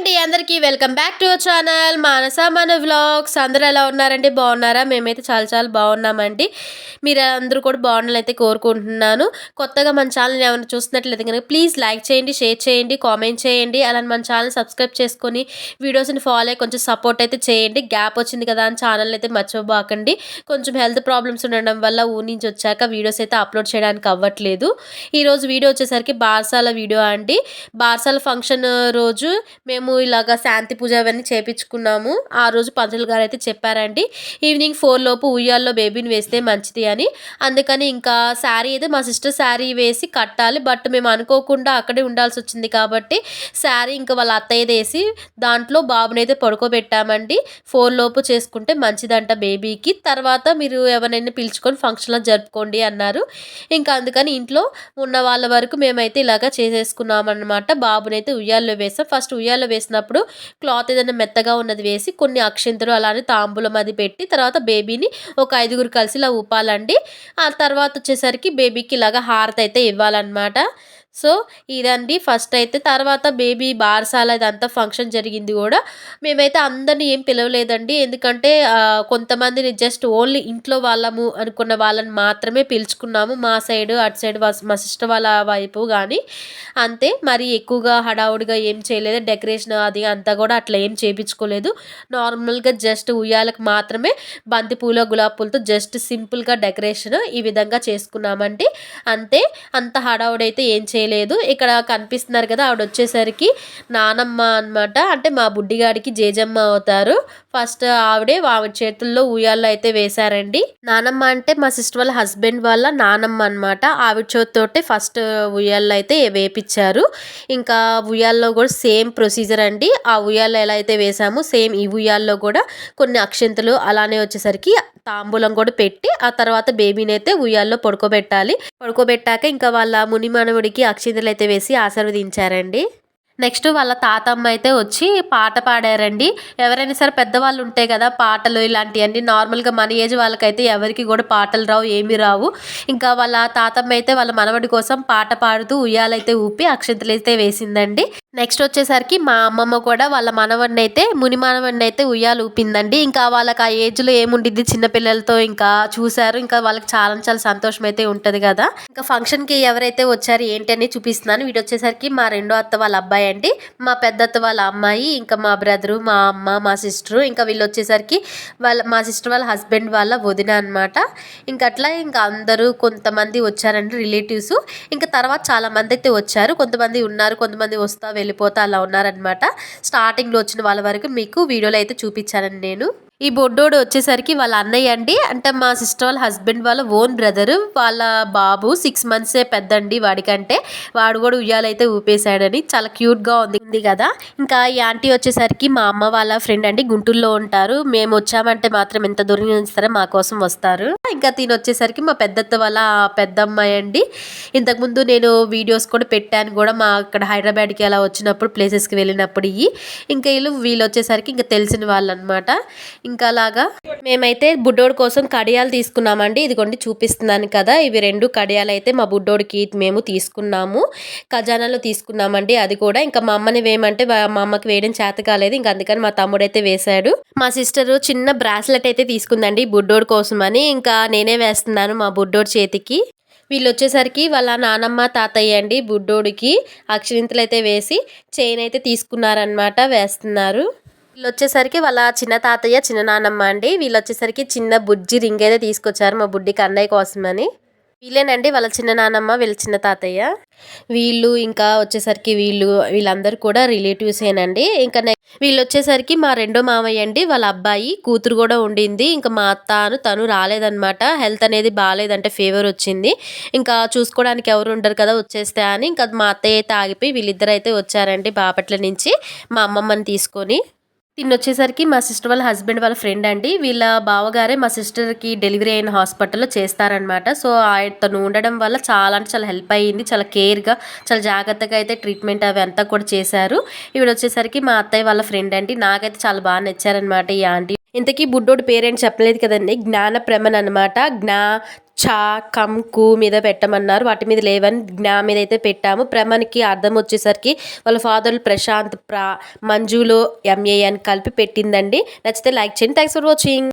అండి అందరికీ welcome back to our channel Manasa మన వ్లాగ్స్. అందరూ ఎలా ఉన్నారండి? బాగున్నారా? మేమైతే చాలా చాలా బాగున్నామండి. మీరు అందరూ కూడా బాగుండాలని అయితే కోరుకుంటున్నాను. కొత్తగా మన ఛానల్ ఏమైనా చూస్తున్నట్లయితే కనుక ప్లీజ్ లైక్ చేయండి షేర్ చేయండి కామెంట్ చేయండి. అలానే మన ఛానల్ సబ్స్క్రైబ్ చేసుకొని వీడియోస్ని ఫాలో అయ్యి కొంచెం సపోర్ట్ అయితే చేయండి. గ్యాప్ వచ్చింది కదా అని ఛానల్ అయితే మర్చిపోబాకండి. కొంచెం హెల్త్ ప్రాబ్లమ్స్ ఉండడం వల్ల ఊరి నుంచి వచ్చాక వీడియోస్ అయితే అప్లోడ్ చేయడానికి అవ్వట్లేదు. ఈరోజు వీడియో వచ్చేసరికి బార్సాల వీడియో అండి. బార్సాల ఫంక్షన్ రోజు మేము ఇలాగ శాంతి పూజ అవన్నీ చేపించుకున్నాము. ఆ రోజు పంతులు గారు అయితే చెప్పారండి ఈవినింగ్ ఫోర్ లోపు ఉయ్యాల్లో బేబీని వేస్తే మంచిది అని. అందుకని ఇంకా శారీ అయితే మా సిస్టర్ శారీ వేసి కట్టాలి. బట్ మేము అనుకోకుండా అక్కడే ఉండాల్సి వచ్చింది కాబట్టి శారీ ఇంకా వాళ్ళ అత్తయ్య వేసి దాంట్లో బాబుని అయితే పడుకోబెట్టామండి. ఫోర్ లోపు చేసుకుంటే మంచిదంట బేబీకి. తర్వాత మీరు ఎవరైనా పిలుచుకొని ఫంక్షన్లో జరుపుకోండి అన్నారు. ఇంకా అందుకని ఇంట్లో ఉన్న వాళ్ళ వరకు మేమైతే ఇలాగా చేసేసుకున్నామన్నమాట. బాబునైతే ఉయ్యాల్లో వేసాం. ఫస్ట్ ఉయ్యాల్లో వేసినప్పుడు క్లాత్ ఏదైనా మెత్తగా ఉన్నది వేసి కొన్ని అక్షింతలు అలానే తాంబూలం అది పెట్టి తర్వాత బేబీని ఒక ఐదుగురు కలిసి ఇలా ఊపాలండి ఆ తర్వాత వచ్చేసరికి బేబీకి ఇలాగ హారతి అయితే ఇవ్వాలన్నమాట. సో ఇదండి. ఫస్ట్ అయితే తర్వాత బేబీ బార్సాల ఇదంతా ఫంక్షన్ జరిగింది కూడా. మేమైతే అందరిని ఏం పిలవలేదండి. ఎందుకంటే కొంతమందిని జస్ట్ ఓన్లీ ఇంట్లో వాళ్ళము అనుకున్న వాళ్ళని మాత్రమే పిలుచుకున్నాము. మా సైడ్ అటు సైడ్ మా సిస్టర్ వాళ్ళ వైపు కానీ అంతే. మరి ఎక్కువగా హడావుడిగా ఏం చేయలేదు. డెకరేషన్ అది అంతా కూడా అట్లా ఏం చేయించుకోలేదు నార్మల్గా జస్ట్ ఉయ్యాలకు మాత్రమే బంతిపూల గులాబీ పూలతో జస్ట్ సింపుల్గా డెకరేషన్ ఈ విధంగా చేసుకున్నామండి. అంతే. అంత హడావుడైతే ఏం చేయలేదు. చేయలేదు. ఇక్కడ కనిపిస్తున్నారు కదా ఆవిడ వచ్చేసరికి నానమ్మ అనమాట అంటే మా బుడ్డిగాడికి జేజమ్మ అవుతారు. ఫస్ట్ ఆవిడే ఆవిడ చేతుల్లో ఉయ్యాల్లో అయితే వేశారండి. నానమ్మ అంటే మా సిస్టర్ వాళ్ళ హస్బెండ్ వాళ్ళ నానమ్మ అనమాట ఆవిడ చేతితోటే ఫస్ట్ ఉయ్యాల్లో అయితే వేపించారు ఇంకా ఉయ్యాల్లో కూడా సేమ్ ప్రొసీజర్ అండి. ఆ ఉయ్యాల్లో ఎలా అయితే వేసామో సేమ్ ఈ ఉయ్యాల్లో కూడా కొన్ని అక్షంతలు అలానే వచ్చేసరికి తాంబూలం కూడా పెట్టి ఆ తర్వాత బేబీని అయితే ఉయ్యాల్లో పడుకోబెట్టాలి. పడుకోబెట్టాక ఇంకా వాళ్ళ మునిమానవుడికి అక్షింతలు అయితే వేసి ఆశీర్వదించారండి. నెక్స్ట్ వాళ్ళ తాతమ్మ అయితే వచ్చి పాట పాడారండి. ఎవరైనా సరే పెద్దవాళ్ళు ఉంటాయి కదా పాటలు ఇలాంటివన్నీ నార్మల్గా మన ఏజ్ వాళ్ళకైతే ఎవరికి కూడా పాటలు రావు ఏమీ రావు. ఇంకా వాళ్ళ తాతమ్మ అయితే వాళ్ళ మనవడి కోసం పాట పాడుతూ ఉయ్యాలైతే ఊపి అక్షంతలు అయితే వేసిందండి. నెక్స్ట్ వచ్చేసరికి మా అమ్మమ్మ కూడా వాళ్ళ మనవడిని అయితే ముని మనవడిని అయితే ఉయ్యాలు ఊపిందండి. ఇంకా వాళ్ళకి ఆ ఏజ్లో ఏముండిద్ది చిన్నపిల్లలతో ఇంకా చూశారు. ఇంకా వాళ్ళకి చాలా చాలా సంతోషం అయితే ఉంటుంది కదా. ఇంకా ఫంక్షన్కి ఎవరైతే వచ్చారు ఏంటి అని చూపిస్తున్నాను. వీడు వచ్చేసరికి మా రెండో అత్త వాళ్ళ అబ్బాయి అండి మా పెద్దత్త వాళ్ళ అమ్మాయి ఇంకా మా బ్రదరు మా అమ్మ మా సిస్టరు ఇంకా వీళ్ళు వచ్చేసరికి వాళ్ళ మా సిస్టర్ వాళ్ళ హస్బెండ్ వాళ్ళ వదిన అనమాట ఇంకా అట్లా ఇంకా అందరూ కొంతమంది వచ్చారండి రిలేటివ్స్. ఇంకా తర్వాత చాలా మంది అయితే వచ్చారు. కొంతమంది ఉన్నారు కొంతమంది వస్తా వెళ్ళిపోతా అలా ఉన్నారనమాట స్టార్టింగ్లో వచ్చిన వాళ్ళ వరకు మీకు వీడియోలో అయితే చూపించానండి నేను. ఈ బొడ్డోడు వచ్చేసరికి వాళ్ళ అన్నయ్య అండి. అంటే మా సిస్టర్ వాళ్ళ హస్బెండ్ వాళ్ళ ఓన్ బ్రదర్ వాళ్ళ బాబు సిక్స్ మంత్సే పెద్దండి వాడికంటే. వాడు కూడా ఉయ్యాలైతే ఊపేశాడని. చాలా క్యూట్గా ఉంది. ఉంది కదా. ఇంకా ఈ ఆంటీ వచ్చేసరికి మా అమ్మ వాళ్ళ ఫ్రెండ్ అండి. గుంటూరులో ఉంటారు. మేము వచ్చామంటే మాత్రం ఎంత దూరం నుంచి మా కోసం వస్తారు. ఇంకా తిని వచ్చేసరికి మా పెద్దత్త వాళ్ళ పెద్ద అమ్మాయి అండి. ఇంతకుముందు నేను వీడియోస్ కూడా పెట్టాను కూడా. మా అక్కడ హైదరాబాద్కి అలా వచ్చినప్పుడు ప్లేసెస్కి వెళ్ళినప్పుడు ఇవి. ఇంకా వీళ్ళు వీళ్ళు వచ్చేసరికి ఇంకా తెలిసిన వాళ్ళు అనమాట ఇంకా అలాగా మేమైతే బుడ్డోడు కోసం కడియాలు తీసుకున్నామండి. ఇదిగోండి చూపిస్తున్నాను కదా ఇవి రెండు కడియాలు అయితే మా బుడ్డోడికి మేము తీసుకున్నాము. ఖజానాలో తీసుకున్నామండి అది కూడా. ఇంకా మా అమ్మని వేయమంటే మా అమ్మకి వేయడం చేత కాలేదు. ఇంకా అందుకని మా తమ్ముడైతే వేశాడు. మా సిస్టర్ చిన్న బ్రాస్లెట్ అయితే తీసుకుందండి బుడ్డోడు కోసం అని ఇంకా నేనే వేస్తున్నాను మా బుడ్డోడు చేతికి. వీళ్ళు వచ్చేసరికి వాళ్ళ నానమ్మ తాతయ్య అండి బుడ్డోడికి అక్షరింతలు అయితే వేసి చైన్ అయితే తీసుకున్నారనమాట వేస్తున్నారు. వీళ్ళు వచ్చేసరికి వాళ్ళ చిన్న తాతయ్య చిన్న నానమ్మ అండి. వీళ్ళు వచ్చేసరికి చిన్న బుజ్జి రింగ్ అయితే తీసుకొచ్చారు మా బుడ్డికి అన్నయ్య కోసమని. వీళ్ళేనండి వాళ్ళ చిన్న నానమ్మ వీళ్ళ చిన్న తాతయ్య. వీళ్ళు ఇంకా వచ్చేసరికి వీళ్ళు వీళ్ళందరూ కూడా రిలేటివ్సేనండి. ఇంకా వీళ్ళు వచ్చేసరికి మా రెండో మామయ్య అండి వాళ్ళ అబ్బాయి. కూతురు కూడా ఉండింది. ఇంకా మా అత్త తను రాలేదనమాట హెల్త్ అనేది బాగాలేదంటే ఫీవర్ వచ్చింది. ఇంకా చూసుకోవడానికి ఎవరు ఉండరు కదా వచ్చేస్తే అని. ఇంకా మా అత్తయ్య అయితే ఆగిపోయి వీళ్ళిద్దరు అయితే వచ్చారండి బాపట్ల నుంచి మా అమ్మమ్మని తీసుకొని. తిన్న వచ్చేసరికి మా సిస్టర్ వాళ్ళ హస్బెండ్ వాళ్ళ ఫ్రెండ్ అండి. వీళ్ళ బావగారే మా సిస్టర్కి డెలివరీ అయిన హాస్పిటల్లో చేస్తారనమాట సో తను ఉండడం వల్ల చాలా అంటే చాలా హెల్ప్ అయ్యింది. చాలా కేర్గా చాలా జాగ్రత్తగా అయితే ట్రీట్మెంట్ అవి అంతా కూడా చేశారు. ఇవి వచ్చేసరికి మా అత్తయ్య వాళ్ళ ఫ్రెండ్ అండి. నాకైతే చాలా బాగా నచ్చారనమాట ఈ ఆంటీ ఇంతకీ బుడ్డోడు పేరేంటి చెప్పలేదు కదండి. జ్ఞాన ప్రమన్ అనమాట జ్ఞా చా కమ్కు మీద పెట్టమన్నారు. వాటి మీద లేవని జ్ఞా మీద అయితే పెట్టాము. ప్రమన్కి అర్థం వచ్చేసరికి వాళ్ళ ఫాదర్లు ప్రశాంత్ ప్రా మంజులో ఎంఏ అని కలిపి పెట్టిందండి. నచ్చితే లైక్ చేయండి. Thanks for watching.